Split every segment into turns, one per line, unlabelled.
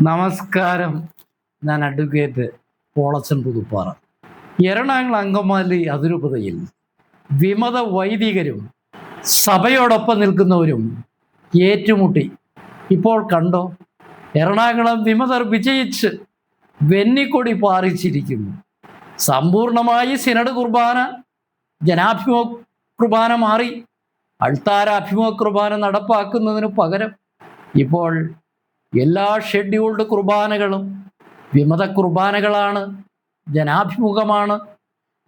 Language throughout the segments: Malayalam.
നമസ്കാരം. ഞാൻ അഡ്വക്കേറ്റ് പോളച്ചൻ പുതുപ്പാറ. എറണാകുളം അങ്കമാലി അതിരൂപതയിൽ വിമത വൈദികരും സഭയോടൊപ്പം നിൽക്കുന്നവരും ഏറ്റുമുട്ടി. ഇപ്പോൾ കണ്ടോ എറണാകുളം വിമതർ വിജയിച്ച് വെന്നിക്കൊടി പാറിച്ചിരിക്കുന്നു. സമ്പൂർണമായി സിനഡ് കുർബാന ജനാഭിമുഖ കുർബാന മാറി അൾത്താരാഭിമുഖ കുർബാന നടപ്പാക്കുന്നതിന് പകരം ഇപ്പോൾ എല്ലാ ഷെഡ്യൂൾഡ് കുർബാനകളും വിമത കുർബാനകളാണ്. ജനാഭിമുഖമാണ്.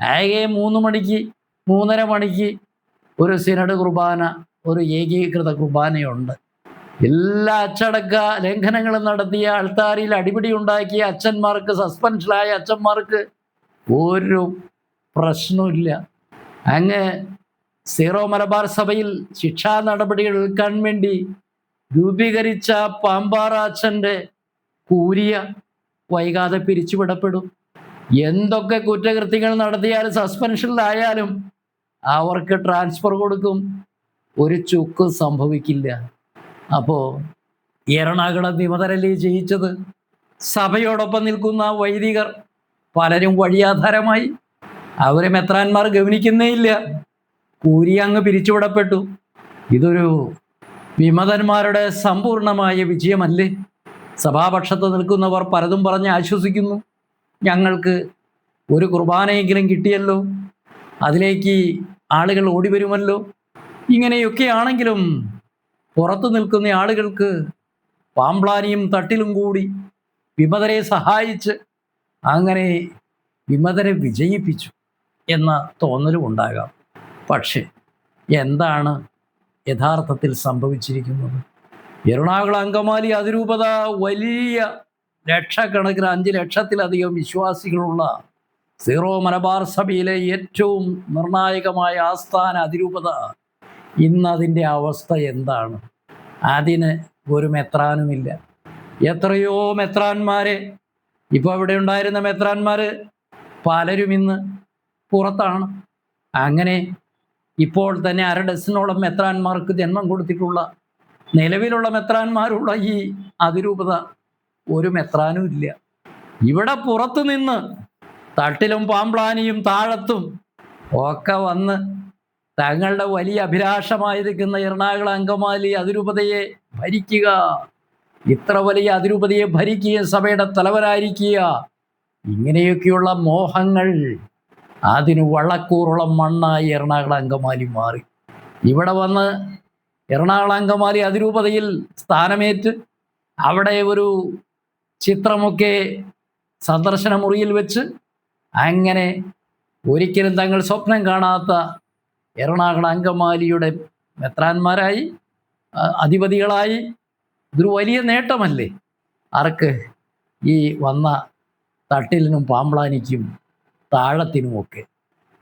ആകെ മൂന്ന് മണിക്ക് മൂന്നര മണിക്ക് ഒരു സിനഡ് കുർബാന ഒരു ഏകീകൃത കുർബാനയുണ്ട്. എല്ലാ അച്ചടക്ക ലംഘനങ്ങളും നടത്തിയ അൾത്താരിയിൽ അടിപിടി ഉണ്ടാക്കിയ അച്ഛന്മാർക്ക് സസ്പെൻഷനായ അച്ഛന്മാർക്ക് ഒരു പ്രശ്നമില്ല അങ്ങ് സീറോ മലബാർ സഭയിൽ ശിക്ഷാ നടപടികൾ എടുക്കാൻ വേണ്ടി രൂപീകരിച്ച പാമ്പാറാച്ചന്റെ കൂരിയ വൈകാതെ പിരിച്ചുവിടപ്പെടും. എന്തൊക്കെ കുറ്റകൃത്യങ്ങൾ നടത്തിയാലും സസ്പെൻഷനിലായാലും അവർക്ക് ട്രാൻസ്ഫർ കൊടുക്കും. ഒരു ചുക്ക് സംഭവിക്കില്ല. അപ്പോൾ എറണാകുളം വിമതരല്ലേ ജയിച്ചത്? സഭയോടൊപ്പം നിൽക്കുന്ന വൈദികർ പലരും വഴിയാധാരമായി. അവരെ മെത്രാന്മാർ ഗവനിക്കുന്നേ ഇല്ല. കൂരി അങ്ങ് പിരിച്ചുവിടപ്പെട്ടു. ഇതൊരു വിമതന്മാരുടെ സമ്പൂർണമായ വിജയമല്ലേ? സഭാപക്ഷത്ത് നിൽക്കുന്നവർ പലതും പറഞ്ഞ് ആശ്വസിക്കുന്നു. ഞങ്ങൾക്ക് ഒരു കുർബാനയെങ്കിലും കിട്ടിയല്ലോ? അതിലേക്ക് ആളുകൾ ഓടിവരുമല്ലോ? ഇങ്ങനെയൊക്കെ ആണെങ്കിലും പുറത്തു നിൽക്കുന്ന ആളുകൾക്ക് പാമ്പ്ലാനിയും തട്ടിലും കൂടി വിമതരെ സഹായിച്ച് അങ്ങനെ വിമതരെ വിജയിപ്പിച്ചു എന്ന തോന്നലും ഉണ്ടാകാം. പക്ഷേ എന്താണ് യഥാർത്ഥത്തിൽ സംഭവിച്ചിരിക്കുന്നത്. എറണാകുളം അങ്കമാലി അതിരൂപത വലിയ ലക്ഷക്കണക്കിന് അഞ്ച് ലക്ഷത്തിലധികം വിശ്വാസികളുള്ള സീറോ മലബാർ സഭയിലെ ഏറ്റവും നിർണായകമായ ആസ്ഥാന അതിരൂപത ഇന്നതിന്റെ അവസ്ഥ എന്താണ്? അതിന് ഒരു മെത്രാനുമില്ല. എത്രയോ മെത്രാന്മാരെ ഇപ്പോൾ ഇവിടെ ഉണ്ടായിരുന്ന മെത്രാന്മാർ പലരും ഇന്ന് പുറത്താണ്. അങ്ങനെ ഇപ്പോൾ തന്നെ അര ഡസനോളം മെത്രാന്മാർക്ക് ജന്മം കൊടുത്തിട്ടുള്ള നിലവിലുള്ള മെത്രാന്മാരുള്ള ഈ അതിരൂപത ഒരു മെത്രാനും ഇല്ല. ഇവിടെ പുറത്തു നിന്ന് തട്ടിലും പാമ്പ്ലാനിയും താഴത്തും ഒക്കെ വന്ന് തങ്ങളുടെ വലിയ അഭിലാഷമായിരിക്കുന്ന എറണാകുളം അങ്കമാലി അതിരൂപതയെ ഭരിക്കുക. ഇത്ര വലിയ അതിരൂപതയെ ഭരിക്കുക സഭയുടെ തലവനായിരിക്കുക. ഇങ്ങനെയൊക്കെയുള്ള മോഹങ്ങൾ അതിന് വള്ളക്കൂറുളം മണ്ണായി എറണാകുളം അങ്കമാലി മാറി. ഇവിടെ വന്ന് എറണാകുളം അങ്കമാലി അതിരൂപതയിൽ സ്ഥാനമേറ്റ് അവിടെ ഒരു ചിത്രമൊക്കെ സന്ദർശന മുറിയിൽ വെച്ച് അങ്ങനെ ഒരിക്കലും തങ്ങൾ സ്വപ്നം കാണാത്ത എറണാകുളം അങ്കമാലിയുടെ മെത്രാന്മാരായി അധിപതികളായി. ഇതൊരു വലിയ നേട്ടമല്ലേ? ആർക്ക് ഈ വന്ന തട്ടിലിനും പാമ്പ്ലാനിക്കും താഴത്തിനുമൊക്കെ.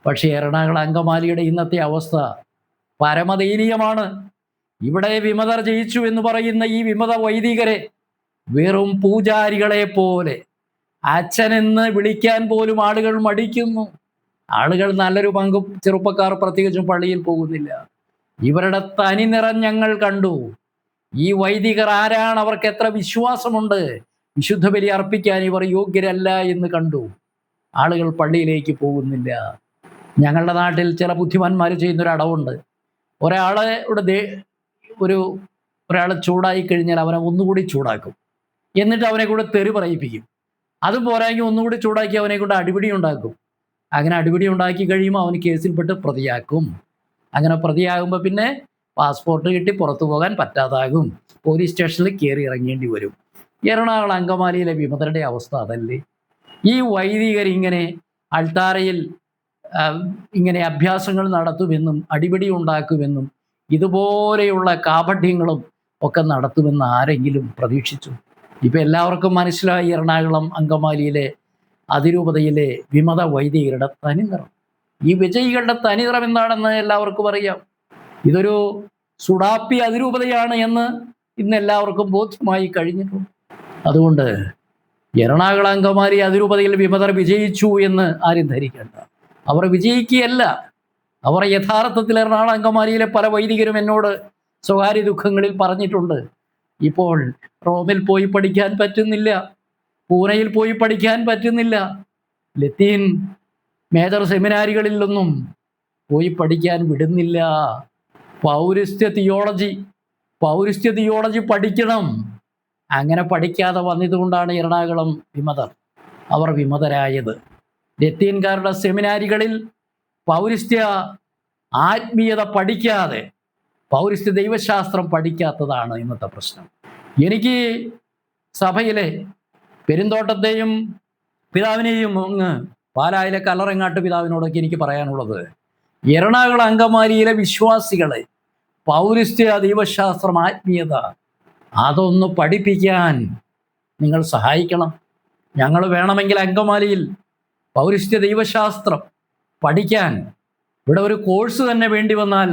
പക്ഷേ എറണാകുളം അങ്കമാലിയുടെ ഇന്നത്തെ അവസ്ഥ പരമദയനീയമാണ്. ഇവിടെ വിമതർ ജയിച്ചു എന്ന് പറയുന്ന ഈ വിമത വൈദികരെ വെറും പൂജാരികളെ പോലെ അച്ഛനെന്ന് വിളിക്കാൻ പോലും ആളുകൾ മടിക്കുന്നു. ആളുകൾ നല്ലൊരു പങ്ക് ചെറുപ്പക്കാർ പ്രത്യേകിച്ചും പള്ളിയിൽ പോകുന്നില്ല. ഇവരുടെ തനി നിറം ഞങ്ങൾ കണ്ടു. ഈ വൈദികർ ആരാണ്? അവർക്ക് എത്ര വിശ്വാസമുണ്ട്? വിശുദ്ധ ബലി അർപ്പിക്കാൻ ഇവർ യോഗ്യരല്ല എന്ന് കണ്ടു. ആളുകൾ പള്ളിയിലേക്ക് പോകുന്നില്ല. ഞങ്ങളുടെ നാട്ടിൽ ചില ബുദ്ധിമാന്മാർ ചെയ്യുന്നൊരു അടവുണ്ട്. ഒരാളുടെ ദേ ഒരു ഒരാൾ ചൂടായി കഴിഞ്ഞാൽ അവനെ ഒന്നുകൂടി ചൂടാക്കും. എന്നിട്ട് അവനെ കൂടെ തെറി പറയിപ്പിക്കും. അതും പോരായെങ്കിൽ ഒന്നുകൂടി ചൂടാക്കി അവനെ കൊണ്ട് അടിപിടി ഉണ്ടാക്കും. അങ്ങനെ അടിപിടി ഉണ്ടാക്കി കഴിയുമ്പോൾ അവന് കേസിൽപ്പെട്ട് പ്രതിയാക്കും. അങ്ങനെ പ്രതിയാകുമ്പോൾ പിന്നെ പാസ്പോർട്ട് കിട്ടി പുറത്തു പോകാൻ പറ്റാതാകും. പോലീസ് സ്റ്റേഷനിൽ കയറി ഇറങ്ങേണ്ടി വരും. എറണാകുളം അങ്കമാലിയിലെ വിമതരുടെ അവസ്ഥ അതല്ലേ? ഈ വൈദികർ ഇങ്ങനെ അൾത്താരയിൽ ഇങ്ങനെ അഭ്യാസങ്ങൾ നടത്തുമെന്നും അടിപിടി ഉണ്ടാക്കുമെന്നും ഇതുപോലെയുള്ള കാപഠ്യങ്ങളും ഒക്കെ നടത്തുമെന്ന് ആരെങ്കിലും പ്രതീക്ഷിച്ചു. ഇപ്പം എല്ലാവർക്കും മനസ്സിലായി എറണാകുളം അങ്കമാലിയിലെ അതിരൂപതയിലെ വിമത വൈദികരുടെ തനിനിറം. ഈ വിജയികളുടെ തനിനിറം എന്താണെന്ന് എല്ലാവർക്കും അറിയാം. ഇതൊരു സുഡാപ്പി അതിരൂപതയാണ് എന്ന് ഇന്ന് എല്ലാവർക്കും ബോധ്യമായി കഴിഞ്ഞിട്ടുണ്ട്. അതുകൊണ്ട് എറണാകുളം അങ്കമാലി അതിരൂപതയിൽ വിമതർ വിജയിച്ചു എന്ന് ആരും ധരിക്കേണ്ട. അവർ വിജയിക്കുകയല്ല. അവർ യഥാർത്ഥത്തിൽ എറണാകുളം അങ്കമാലിയിലെ പല വൈദികരും എന്നോട് സ്വകാര്യ ദുഃഖങ്ങളിൽ പറഞ്ഞിട്ടുണ്ട്. ഇപ്പോൾ റോമിൽ പോയി പഠിക്കാൻ പറ്റുന്നില്ല. പൂനെയിൽ പോയി പഠിക്കാൻ പറ്റുന്നില്ല. ലത്തീൻ മേജർ സെമിനാരികളിലൊന്നും പോയി പഠിക്കാൻ വിടുന്നില്ല. പൗരസ്ത്യ തിയോളജി പൗരസ്ത്യ തിയോളജി പഠിക്കണം. അങ്ങനെ പഠിക്കാതെ വന്നതുകൊണ്ടാണ് എറണാകുളം വിമതർ. അവർ വിമതരായത്. ലത്തീൻകാരുടെ സെമിനാരികളിൽ പൗരസ്ത്യ ആത്മീയത പഠിക്കാതെ പൗരസ്ത്യ ദൈവശാസ്ത്രം പഠിക്കാത്തതാണ് ഇന്നത്തെ പ്രശ്നം. എനിക്ക് സഭയിലെ പെരുന്തോട്ടത്തെയും പിതാവിനെയും അങ്ങ് പാലായിലെ കല്ലറങ്ങാട്ട് പിതാവിനോടൊക്കെ എനിക്ക് പറയാനുള്ളത്. എറണാകുളം അങ്കമാലിയിലെ വിശ്വാസികളെ പൗരസ്ത്യ ദൈവശാസ്ത്രം ആത്മീയത അതൊന്ന് പഠിപ്പിക്കാൻ നിങ്ങൾ സഹായിക്കണം. ഞങ്ങൾ വേണമെങ്കിൽ അങ്കമാലിയിൽ പൗരസ്ത്യ ദൈവശാസ്ത്രം പഠിക്കാൻ ഇവിടെ ഒരു കോഴ്സ് തന്നെ വേണ്ടി വന്നാൽ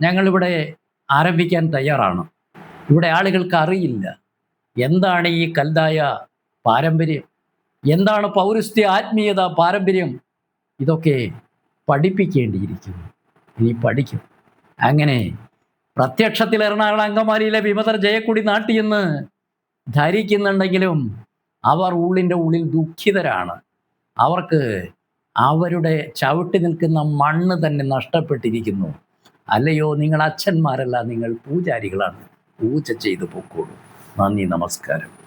ഞങ്ങളിവിടെ ആരംഭിക്കാൻ തയ്യാറാണ്. ഇവിടെ ആളുകൾക്ക് അറിയില്ല. എന്താണ് ഈ കൽതായ പാരമ്പര്യം? എന്താണ് പൗരസ്ത്യ ആത്മീയത പാരമ്പര്യം? ഇതൊക്കെ പഠിപ്പിക്കേണ്ടിയിരിക്കുന്നു. ഇനി പഠിക്കും. അങ്ങനെ പ്രത്യക്ഷത്തിൽ എറണാകുളം അങ്കമാലിയിലെ വിമതർ ജയക്കുടി നാട്ടിയെന്ന് ധരിക്കുന്നുണ്ടെങ്കിലും അവർ ഉള്ളിന്റെ ഉള്ളിൽ ദുഃഖിതരാണ്. അവർക്ക് അവരുടെ ചവിട്ടി നിൽക്കുന്ന മണ്ണ് തന്നെ നഷ്ടപ്പെട്ടിരിക്കുന്നു. അല്ലയോ നിങ്ങൾ അച്ഛന്മാരല്ല നിങ്ങൾ പൂജാരികളാണ്. പൂജ ചെയ്തു പൊക്കോളൂ. നന്ദി നമസ്കാരം.